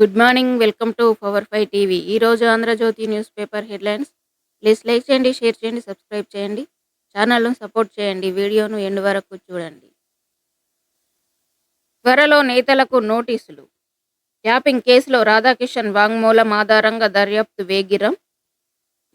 Good morning welcome to power five TV. ఈరోజు Andhrajyothy news paper headlines. Please like చేయండి share చేయండి subscribe చేయండి. ఛానల్ను సపోర్ట్ చేయండి. వీడియోను ఎండ్ వరకు చూడండి. త్వరలో నేతలకు నోటీసులు. ట్యాపింగ్ కేసులో రాధాకిషన్ వాంగ్మూలం ఆధారంగా దర్యాప్తు వేగిరం.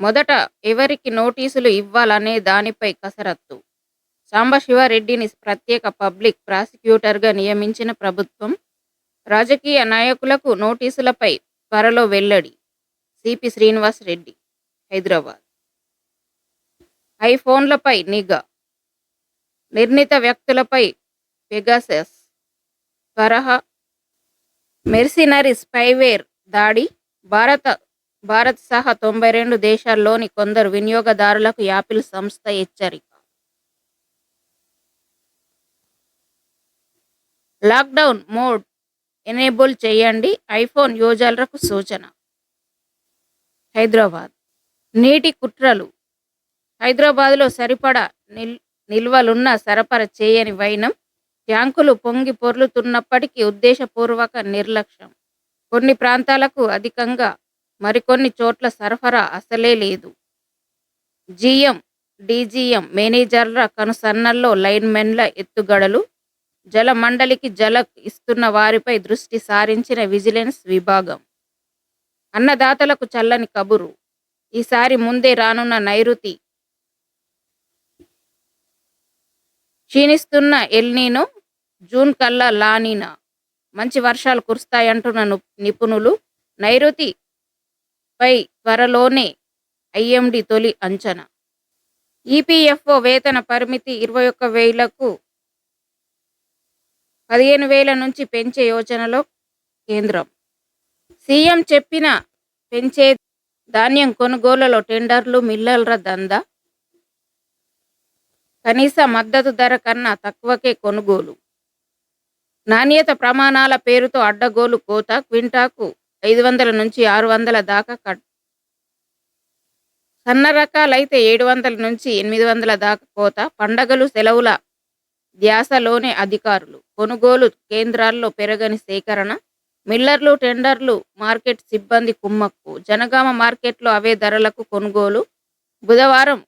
మొదట ఎవరికి నోటీసులు ఇవ్వాలనే దానిపై కసరత్తు. సాంబశివారెడ్డిని ప్రత్యేక పబ్లిక్ ప్రాసిక్యూటర్గా నియమించిన ప్రభుత్వం. రాజకీయ నాయకులకు నోటీసులపై త్వరలో వెల్లడి. సిపి శ్రీనివాస్ రెడ్డి హైదరాబాద్. ఐఫోన్లపై నిఘా. నిర్ణీత వ్యక్తులపై పెగాసెస్. తరహా మెర్సినరీ స్పైవేర్ దాడి. భారత భారత్ సహా తొంభై రెండు దేశాల్లోని కొందరు వినియోగదారులకు యాపిల్ సంస్థ హెచ్చరిక. లాక్డౌన్ మోడ్ ఎనేబుల్ చేయండి. ఐఫోన్ యూజర్లకు సూచన. హైదరాబాద్. నీటి కుట్రలు. హైదరాబాద్లో సరిపడా నిల్ నిల్వలున్న సరఫరా చేయని వైనం ట్యాంకులు పొంగి పొర్లుతున్నప్పటికీ ఉద్దేశపూర్వక నిర్లక్ష్యం. కొన్ని ప్రాంతాలకు అధికంగా మరికొన్ని చోట్ల సరఫరా అసలే లేదు. జిఎం డీజీఎం మేనేజర్ల కనుసన్నల్లో లైన్మెన్ల ఎత్తుగడలు జల మండలికి జల ఇస్తున్న వారిపై దృష్టి సారించిన విజిలెన్స్ విభాగం. అన్నదాతలకు చల్లని కబురు. ఈసారి ముందే రానున్న నైరుతి క్షీణిస్తున్న ఎల్నీను జూన్ కల్లా లానీనా మంచి వర్షాలు కురుస్తాయంటున్న నిపుణులు. నైరుతి పై త్వరలోనే ఐఎండి తొలి అంచనా. ఈపీఎఫ్ఓ వేతన పరిమితి ఇరవై ఒక్క వేలకు పదిహేను వేల నుంచి పెంచే యోచనలో కేంద్రం. సీఎం చెప్పిన పెంచే ధాన్యం కొనుగోలులో టెండర్లు మిల్లర్ల దందా కనీస మద్దతు ధర కన్నా తక్కువకే కొనుగోలు. నాణ్యత ప్రమాణాల పేరుతో అడ్డగోలు కోత క్వింటాకు ఐదు వందల నుంచి ఆరు వందల దాకా కట్ సన్న రకాలైతే ఏడు వందల నుంచి ఎనిమిది వందల దాకా కోత పండగలు సెలవుల ధ్యాసలోనే అధికారులు. కొనుగోలు కేంద్రాల్లో పెరగని సేకరణ మిల్లర్లు టెండర్లు మార్కెట్ సిబ్బంది కుమ్మక్కు జనగామ మార్కెట్లో అవే ధరలకు కొనుగోలు బుధవారం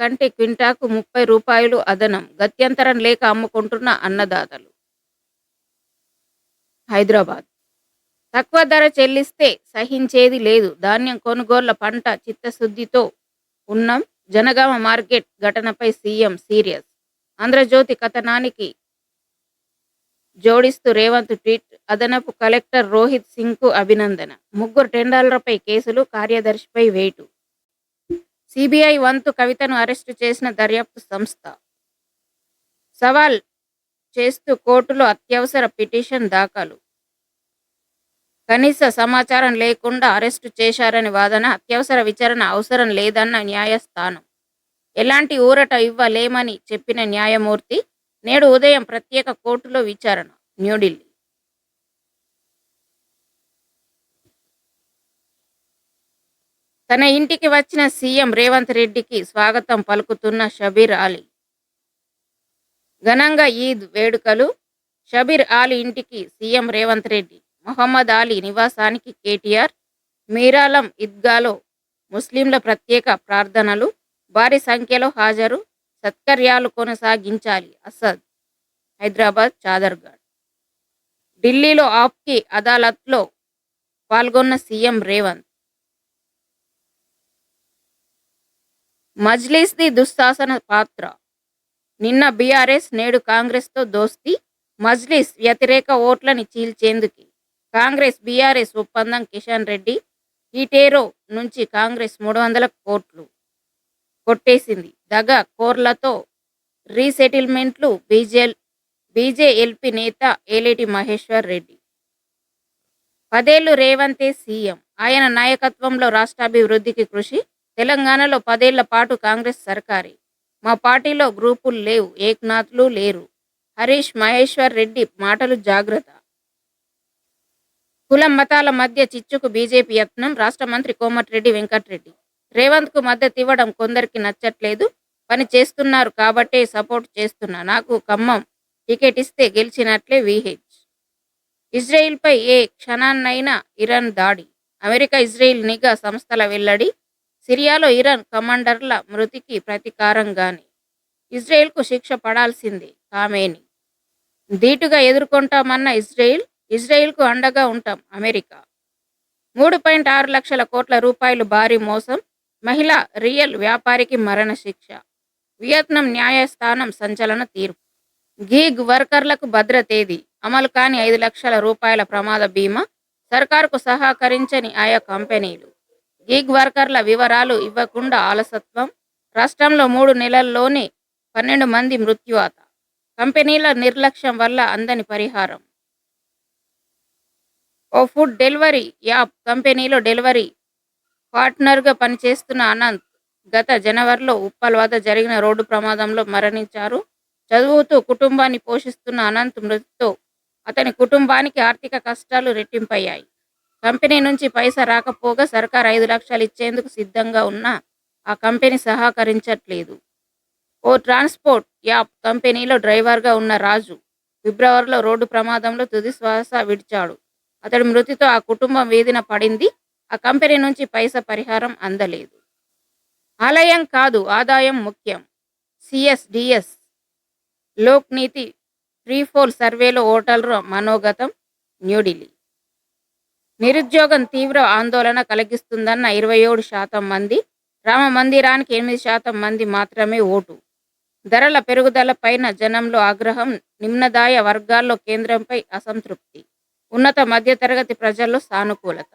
కంటే క్వింటాకు ముప్పై రూపాయలు అదనం గత్యంతరం లేక అమ్ముకుంటున్న అన్నదాతలు. హైదరాబాద్. తక్కువ ధర చెల్లిస్తే సహించేది లేదు. ధాన్యం కొనుగోళ్ళ పంట చిత్తశుద్ధితో ఉన్నాం. జనగామ మార్కెట్ ఘటనపై సీఎం సీరియస్ ఆంధ్రజ్యోతి కథనానికి జోడిస్తూ రేవంత్ ట్వీట్ అదనపు కలెక్టర్ రోహిత్ సింగ్కు అభినందన. ముగ్గురు టెండర్లపై కేసులు కార్యదర్శిపై వేటు. సిబిఐ వంతు కవితను అరెస్టు చేసిన దర్యాప్తు సంస్థ. సవాల్ చేస్తూ కోర్టులో అత్యవసర పిటిషన్ దాఖలు. కనీస సమాచారం లేకుండా అరెస్టు చేశారని వాదన అత్యవసర విచారణ అవసరం లేదన్న న్యాయస్థానం. ఎలాంటి ఊరట ఇవ్వలేమని చెప్పిన న్యాయమూర్తి నేడు ఉదయం ప్రత్యేక కోర్టులో విచారణ న్యూఢిల్లీ. తన ఇంటికి వచ్చిన సీఎం రేవంత్ రెడ్డికి స్వాగతం పలుకుతున్న షబీర్ అలీ. ఘనంగా ఈద్ వేడుకలు షబీర్ అలీ ఇంటికి సీఎం రేవంత్ రెడ్డి మొహమ్మద్ అలీ నివాసానికి కేటీఆర్ మీరాలం ఈద్గాలో ముస్లింల ప్రత్యేక ప్రార్థనలు భారీ సంఖ్యలో హాజరు సత్కర్యాలు కొనసాగించాలి. అసద్ హైదరాబాద్ చాదర్ఘాట్ ఢిల్లీలో ఆప్కి అదాలత్లో పాల్గొన్న సీఎం రేవంత్. మజ్లీస్ది దుశ్శాసన పాత్ర. నిన్న బీఆర్ఎస్ నేడు కాంగ్రెస్తో దోస్తీ మజ్లిస్ వ్యతిరేక ఓట్లని చీల్చేందుకు కాంగ్రెస్ బీఆర్ఎస్ ఒప్పందం కిషన్ రెడ్డి ఈటేరో నుంచి కాంగ్రెస్ మూడు వందల కోట్లు. కొట్టేసింది. దగ కోర్లతో రీసెటిల్మెంట్లు బీజేల్ బీజేఎల్పి నేత ఏలేటి మహేశ్వర్ రెడ్డి. పదేళ్ళు రేవంతే సీఎం. ఆయన నాయకత్వంలో రాష్ట్రాభివృద్ధికి కృషి. తెలంగాణలో పదేళ్ళ పాటు కాంగ్రెస్ సర్కారే. మా పార్టీలో గ్రూపులు లేవు ఏక్నాథ్లు లేరు. హరీష్ మహేశ్వర్ రెడ్డి మాటలు జాగ్రత్త. కులం మతాల మధ్య చిచ్చుకు బీజేపీ యత్నం. రాష్ట్ర మంత్రి కోమటిరెడ్డి వెంకటరెడ్డి. రేవంత్కు మద్దతు ఇవ్వడం కొందరికి నచ్చట్లేదు. పని చేస్తున్నారు కాబట్టే సపోర్ట్ చేస్తున్నా. నాకు ఖమ్మం టికెట్ ఇస్తే గెలిచినట్లే విహెచ్. ఇజ్రాయిల్పై ఏ క్షణాన్నైనా ఇరాన్ దాడి. అమెరికా ఇజ్రాయిల్ నిఘా సంస్థల వెల్లడి. సిరియాలో ఇరాన్ కమాండర్ల మృతికి ప్రతీకారంగానే ఇజ్రాయిల్కు శిక్ష పడాల్సింది కామేని. ధీటుగా ఎదుర్కొంటామన్న ఇజ్రాయిల్ ఇజ్రాయిల్కు అండగా ఉంటాం అమెరికా. మూడు పాయింట్ ఆరు లక్షల కోట్ల రూపాయలు భారీ మోసం. మహిళ రియల్ వ్యాపారికి మరణశిక్ష వియత్నాం న్యాయస్థానం సంచలన తీర్పు. గీగ్ వర్కర్లకు భద్రతేది అమలు కాని ఐదు లక్షల రూపాయల ప్రమాద బీమా సర్కారుకు సహకరించని ఆయా కంపెనీలు. గీగ్ వర్కర్ల వివరాలు ఇవ్వకుండా ఆలసత్వం రాష్ట్రంలో మూడు నెలల్లోనే పన్నెండు మంది మృత్యువాత. కంపెనీల నిర్లక్ష్యం వల్ల అందని పరిహారం. ఓ ఫుడ్ డెలివరీ యాప్ కంపెనీలో డెలివరీ పార్ట్నర్గా పనిచేస్తున్న అనంత్ గత జనవరిలో ఉప్పల్ వద్ద జరిగిన రోడ్డు ప్రమాదంలో మరణించారు. చదువుతూ కుటుంబాన్ని పోషిస్తున్న అనంత్ మృతితో అతని కుటుంబానికి ఆర్థిక కష్టాలు రెట్టింపయ్యాయి. కంపెనీ నుంచి పైసా రాకపోగా సర్కార్ ఐదు లక్షలు ఇచ్చేందుకు సిద్ధంగా ఉన్నా ఆ కంపెనీ సహకరించట్లేదు. ఓ ట్రాన్స్పోర్ట్ యాప్ కంపెనీలో డ్రైవర్గా ఉన్న రాజు ఫిబ్రవరిలో రోడ్డు ప్రమాదంలో తుది శ్వాస విడిచాడు. అతడి మృతితో ఆ కుటుంబం వేదిన పడింది. ఆ కంపెనీ నుంచి పైసా పరిహారం అందలేదు. ఆలయం కాదు ఆదాయం ముఖ్యం. సిఎస్డిఎస్ లోక్ నీతి త్రీ ఫోర్ సర్వేలో ఓటర్ల మనోగతం న్యూఢిల్లీ. నిరుద్యోగం తీవ్ర ఆందోళన కలిగిస్తుందన్న ఇరవై ఏడు శాతం మంది రామ మందిరానికి ఎనిమిది శాతం మంది మాత్రమే ఓటు. ధరల పెరుగుదల పైన జనంలో ఆగ్రహం నిమ్నదాయ వర్గాల్లో కేంద్రంపై అసంతృప్తి. ఉన్నత మధ్యతరగతి ప్రజల్లో సానుకూలత.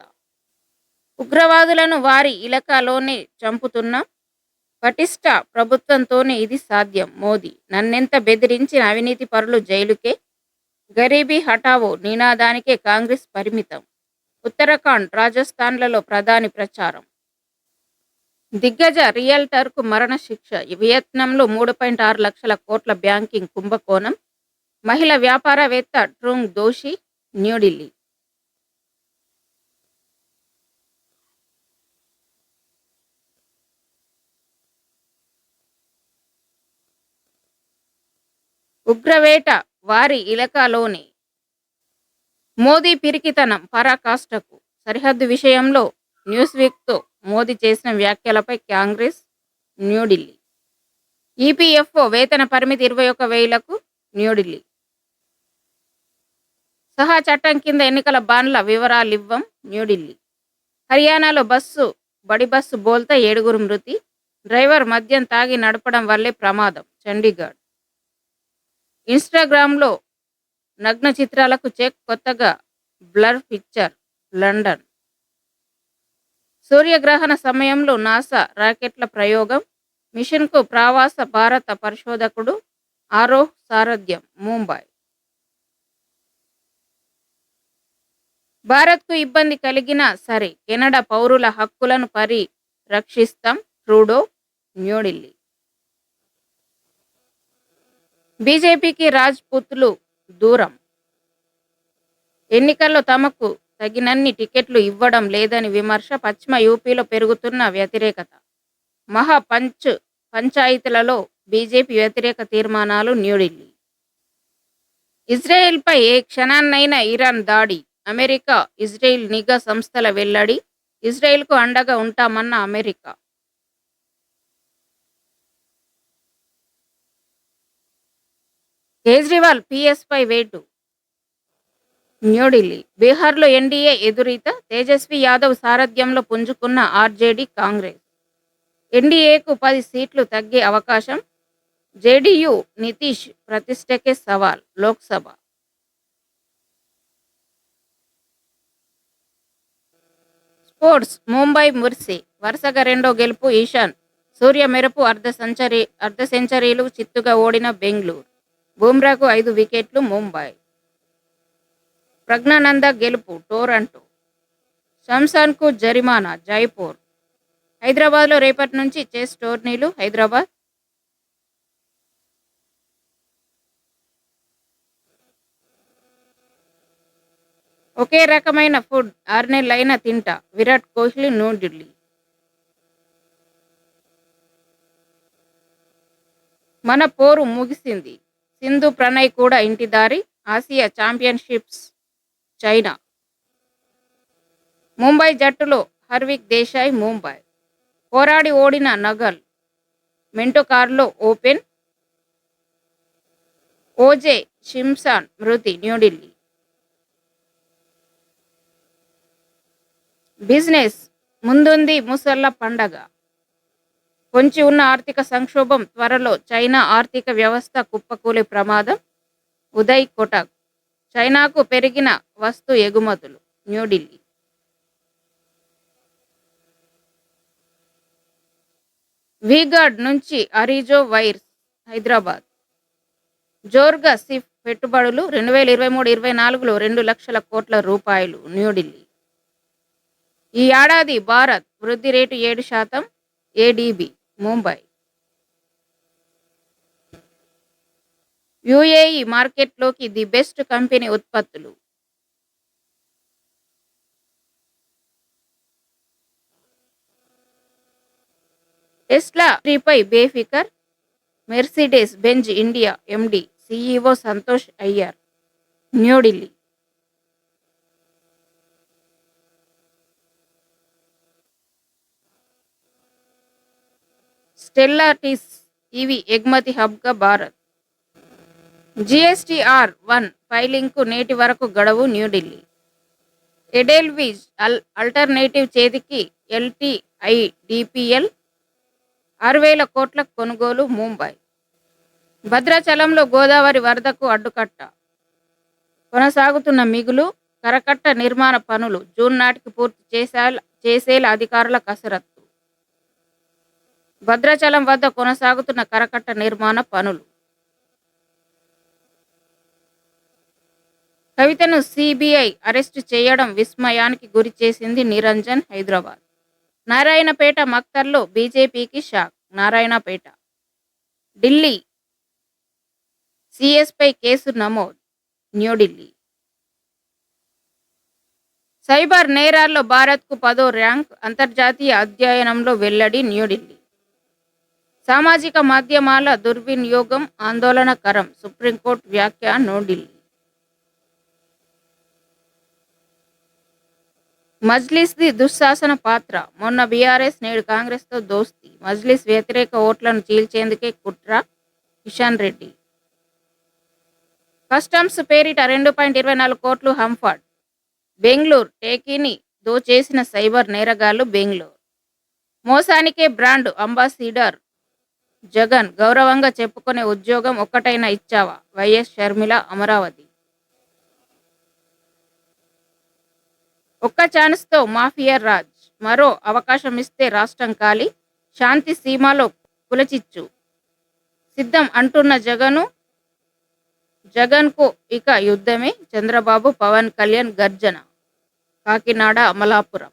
ఉగ్రవాదులను వారి ఇలకాలోనే చంపుతున్న. పటిష్ట ప్రభుత్వంతోనే ఇది సాధ్యం. మోదీ నన్నెంత బెదిరించిన అవినీతి పరులు జైలుకే? గరీబీ హఠావో నినాదానికే కాంగ్రెస్ పరిమితం. ఉత్తరాఖండ్ రాజస్థాన్లలో ప్రధాని ప్రచారం. దిగ్గజ రియల్టర్కు మరణశిక్ష. వియత్నంలో మూడు పాయింట్ ఆరు లక్షల కోట్ల బ్యాంకింగ్ కుంభకోణం. మహిళ వ్యాపారవేత్త ట్రూంగ్ దోషి న్యూఢిల్లీ. ఉగ్రవేట వారి ఇలకాలోని మోదీ పిరికితనం పరాకాష్ఠకు సరిహద్దు విషయంలో న్యూస్ వీక్తో మోదీ చేసిన వ్యాఖ్యలపై కాంగ్రెస్ న్యూఢిల్లీ. ఈపీఎఫ్ఓ వేతన పరిమితి ఇరవై ఒక వేలకు న్యూఢిల్లీ. సహా చట్టం కింద ఎన్నికల బాండ్ల వివరాలివ్వం న్యూఢిల్లీ. హర్యానాలో బస్సు బడి బస్సు బోల్తా ఏడుగురు మృతి. డ్రైవర్ మద్యం తాగి నడపడం వల్లే ప్రమాదం. చండీగఢ్. ఇన్స్టాగ్రామ్లో నగ్న చిత్రాలకు చెక్ కొత్తగా బ్లర్ పిక్చర్ లండన్. సూర్యగ్రహణ సమయంలో నాసా రాకెట్ల ప్రయోగం మిషన్కు ప్రవాస భారత పరిశోధకుడు ఆరోహ్ సారథ్యం ముంబై. భారత్కు ఇబ్బంది కలిగినా సరే కెనడా పౌరుల హక్కులను పరిరక్షిస్తాం ట్రూడో న్యూఢిల్లీ. బీజేపీకి రాజ్పుత్లు దూరం. ఎన్నికల్లో తమకు తగినన్ని టికెట్లు ఇవ్వడం లేదని విమర్శ పశ్చిమ యూపీలో పెరుగుతున్న వ్యతిరేకత. మహా పంచ్ పంచాయతీలలో బీజేపీ వ్యతిరేక తీర్మానాలు న్యూఢిల్లీ. ఇజ్రాయెల్పై ఏ క్షణాన్నైనా ఇరాన్ దాడి అమెరికా ఇజ్రాయిల్ నిఘా సంస్థల వెల్లడి ఇజ్రాయెల్కు అండగా ఉంటామన్న అమెరికా. కేజ్రీవాల్ పిఎస్పై వేటు. న్యూఢిల్లీ బీహార్లో ఎన్డీఏ ఎదురీత తేజస్వి యాదవ్ సారథ్యంలో పుంజుకున్న ఆర్జేడీ కాంగ్రెస్. ఎన్డీఏకు పది సీట్లు తగ్గే అవకాశం జేడీయూ నితీష్ ప్రతిష్టకే సవాల్ లోక్సభ. స్పోర్ట్స్ ముంబై ముర్సి వరుసగా రెండో గెలుపు ఈశాన్ సూర్య మెరుపు అర్ధ సెంచరీ అర్ధ సెంచరీలు చిత్తుగా ఓడిన బెంగళూరు. బుమ్రాకు ఐదు వికెట్లు ముంబై. ప్రజ్ఞానంద గెలుపు టోరంటో శంసాన్కు జరిమానా జైపూర్. హైదరాబాద్లో రేపటి నుంచి చెస్ టోర్నీలు హైదరాబాద్. ఒకే రకమైన ఫుడ్ ఆరు తింటా. విరాట్ కోహ్లీ న్యూఢిల్లీ మన పోరు ముగిసింది. సింధు ప్రణయ్ కూడా ఇంటి దారి ఆసియా ఛాంపియన్షిప్స్ చైనా. ముంబై జట్టులో హర్విక్ దేశాయ్ ముంబై. పోరాడి ఓడిన నగల్ మెంటో కార్లో ఓపెన్. ఓజే షిమ్సాన్ మృతి న్యూఢిల్లీ. బిజినెస్ ముందుంది ముసళ్ళ పండగ. పొంచి ఉన్న ఆర్థిక సంక్షోభం త్వరలో చైనా ఆర్థిక వ్యవస్థ కుప్పకూలే ప్రమాదం. ఉదయ్ కోటాక్ చైనాకు పెరిగిన వస్తు ఎగుమతులు న్యూఢిల్లీ. వీగార్డ్ నుంచి అరిజో వైర్స్ హైదరాబాద్. జోర్గా సిఫ్ పెట్టుబడులు రెండు వేల ఇరవై మూడు ఇరవై నాలుగులో రెండు లక్షల కోట్ల రూపాయలు న్యూఢిల్లీ. ఈ ఏడాది భారత్ వృద్ధి రేటు ఏడు శాతం ఏడీబీ. ముంబై. యుఏఈ మార్కెట్లోకి ది బెస్ట్ కంపెనీ ఉత్పత్తులు. టెస్లా త్రీపై బేఫికర్ Mercedes Benz India MD CEO Santosh Iyer. New Delhi. Stellantis ఇవి ఎగుమతి హబ్గా భారత్. జిఎస్టిఆర్ వన్ ఫైలింగ్కు నేటి వరకు గడువు న్యూఢిల్లీ. ఎడెల్విజ్ అల్ అల్టర్నేటివ్ చేతికి ఎల్టీఐ డిపిఎల్ ఆరు వేల కోట్ల కొనుగోలు ముంబై. భద్రాచలంలో గోదావరి వరదకు అడ్డుకట్ట. కొనసాగుతున్న మిగులు కరకట్ట నిర్మాణ పనులు జూన్ నాటికి పూర్తి చేసే చేసేలా అధికారుల కసరత్తు. భద్రాచలం వద్ద కొనసాగుతున్న కరకట్ట నిర్మాణ పనులు. కవితను సిబిఐ అరెస్టు చేయడం విస్మయానికి గురి చేసింది నిరంజన్ హైదరాబాద్. నారాయణపేట మక్తర్లో బీజేపీకి షాక్ నారాయణపేట. ఢిల్లీ సిఎస్పై కేసు నమోదు న్యూఢిల్లీ. సైబర్ నేరాల్లో భారత్కు పదో ర్యాంక్ అంతర్జాతీయ అధ్యయనంలో వెల్లడి న్యూఢిల్లీ. సామాజిక మాధ్యమాల దుర్వినియోగం ఆందోళనకరం. సుప్రీంకోర్టు వ్యాఖ్య న్యూఢిల్లీ మజ్లిస్ది దుశ్శాసన పాత్ర. మొన్న బీఆర్ఎస్ నేడు కాంగ్రెస్తో దోస్తి. మజ్లిస్ వ్యతిరేక ఓట్లను చీల్చేందుకే కుట్ర. కిషన్ రెడ్డి. కస్టమ్స్ పేరిట రెండు పాయింట్ ఇరవై నాలుగు కోట్లు హంఫర్డ్ బెంగళూరు టేకీని దోచేసిన సైబర్ నేరగాళ్ళు బెంగళూరు. మోసానికే బ్రాండ్ అంబాసిడర్ జగన్ గౌరవంగా చెప్పుకునే ఉద్యోగం ఒక్కటైనా ఇచ్చావా? వైఎస్ షర్మిల అమరావతి. ఒక్క ఛాన్స్తో మాఫియా రాజ్. మరో అవకాశం ఇస్తే రాష్ట్రం ఖాళీ. శాంతి సీమాలో కులచిచ్చు. సిద్ధం అంటున్న జగను జగన్కు ఇక యుద్ధమే. చంద్రబాబు పవన్ కళ్యాణ్ గర్జన. కాకినాడ అమలాపురం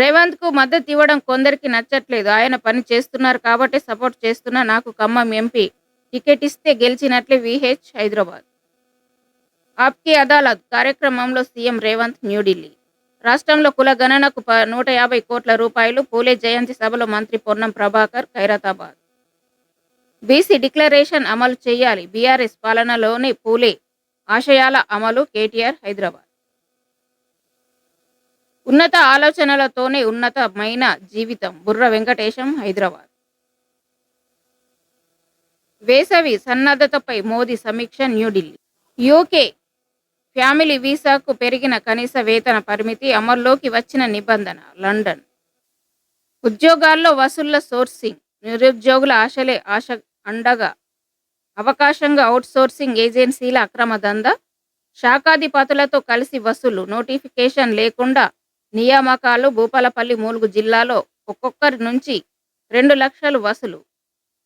రేవంత్కు మద్దతు ఇవ్వడం కొందరికి నచ్చట్లేదు. ఆయన పని చేస్తున్నారు కాబట్టి సపోర్ట్ చేస్తున్నా నాకు ఖమ్మం ఎంపీ టికెట్ ఇస్తే గెలిచినట్లే విహెచ్ హైదరాబాద్. ఆప్కి అదాలత్ కార్యక్రమంలో సీఎం రేవంత్ న్యూఢిల్లీ. రాష్ట్రంలో కుల గణనకు నూట యాభై కోట్ల రూపాయలు పూలే జయంతి సభలో మంత్రి పొన్నం ప్రభాకర్ ఖైరతాబాద్. బీసీ డిక్లరేషన్ అమలు చేయాలి. బీఆర్ఎస్ పాలనలోనే పూలే ఆశయాల అమలు కేటీఆర్ హైదరాబాద్. ఉన్నత ఆలోచనలతోనే ఉన్నతమైన జీవితం. బుర్ర వెంకటేశం హైదరాబాద్. వేసవి సన్నద్ధతపై మోదీ సమీక్ష న్యూఢిల్లీ. యూకే ఫ్యామిలీ వీసాకు పెరిగిన కనీస వేతన పరిమితి అమల్లోకి వచ్చిన నిబంధన లండన్. ఉద్యోగాల్లో వసూళ్ళ సోర్సింగ్ నిరుద్యోగుల ఆశలే ఆశ అండగా అవకాశంగా అవుట్సోర్సింగ్ ఏజెన్సీల అక్రమ దందా శాఖాధిపతులతో కలిసి వసూలు నోటిఫికేషన్ లేకుండా నియామకాలు భూపాలపల్లి మూలుగు జిల్లాలో ఒక్కొక్కరి నుంచి రెండు లక్షలు వసూలు.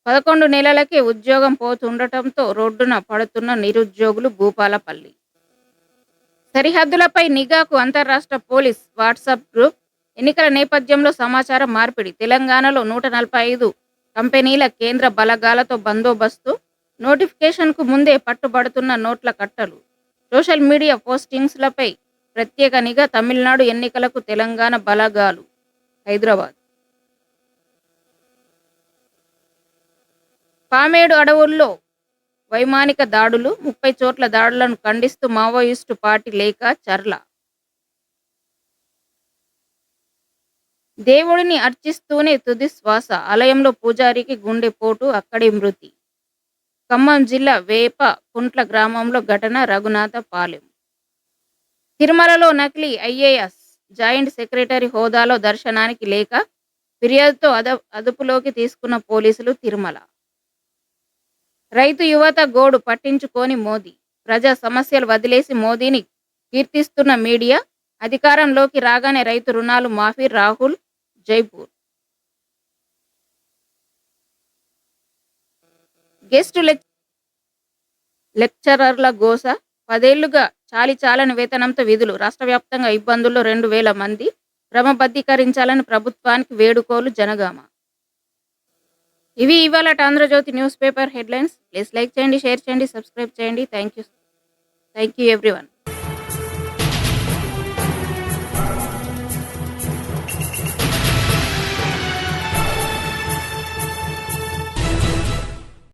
పదకొండు నెలలకే ఉద్యోగం పోతుండటంతో రోడ్డున పడుతున్న నిరుద్యోగులు భూపాలపల్లి. సరిహద్దులపై నిఘాకు అంతర్రాష్ట్ర పోలీస్ వాట్సాప్ గ్రూప్ ఎన్నికల నేపథ్యంలో సమాచారం మార్పిడి. తెలంగాణలో నూట నలభై ఐదు కంపెనీల కేంద్ర బలగాలతో బందోబస్తు నోటిఫికేషన్కు ముందే పట్టుబడుతున్న నోట్ల కట్టలు. సోషల్ మీడియా పోస్టింగ్స్లపై ప్రత్యేక నిఘా తమిళనాడు ఎన్నికలకు తెలంగాణ బలగాలు. హైదరాబాద్. పామేడు అడవుల్లో వైమానిక దాడులు ముప్పై చోట్ల దాడులను ఖండిస్తూ మావోయిస్టు పార్టీ లేక చర్ల. దేవుడిని అర్చిస్తూనే తుది శ్వాస ఆలయంలో పూజారికి గుండెపోటు అక్కడే మృతి. ఖమ్మం జిల్లా వేప కుంట్ల గ్రామంలో ఘటన రఘునాథ పాలెం. తిరుమలలో నకిలీ ఐఏఎస్ జాయింట్ సెక్రటరీ హోదాలో దర్శనానికి లేక ఫిర్యాదుతో అద అదుపులోకి తీసుకున్న పోలీసులు తిరుమల. రైతు యువత గోడు పట్టించుకొని మోదీ ప్రజా సమస్యలు వదిలేసి మోదీని కీర్తిస్తున్న మీడియా అధికారంలోకి రాగానే రైతు రుణాలు మాఫీ రాహుల్ జైపూర్. గెస్ట్ లెక్ లెక్చరర్ల గోస పదేళ్ళుగా చాలి చాలని వేతనంతో విధులు. రాష్ట్ర వ్యాప్తంగా ఇబ్బందుల్లో రెండు వేల మంది క్రమబద్ధీకరించాలని ప్రభుత్వానికి వేడుకోలు జనగామ. ఇవి ఇవాళ Andhrajyothy news paper headlines. Please like చేయండి షేర్ చేయండి సబ్స్క్రైబ్ చేయండి. Thank you thank you everyone.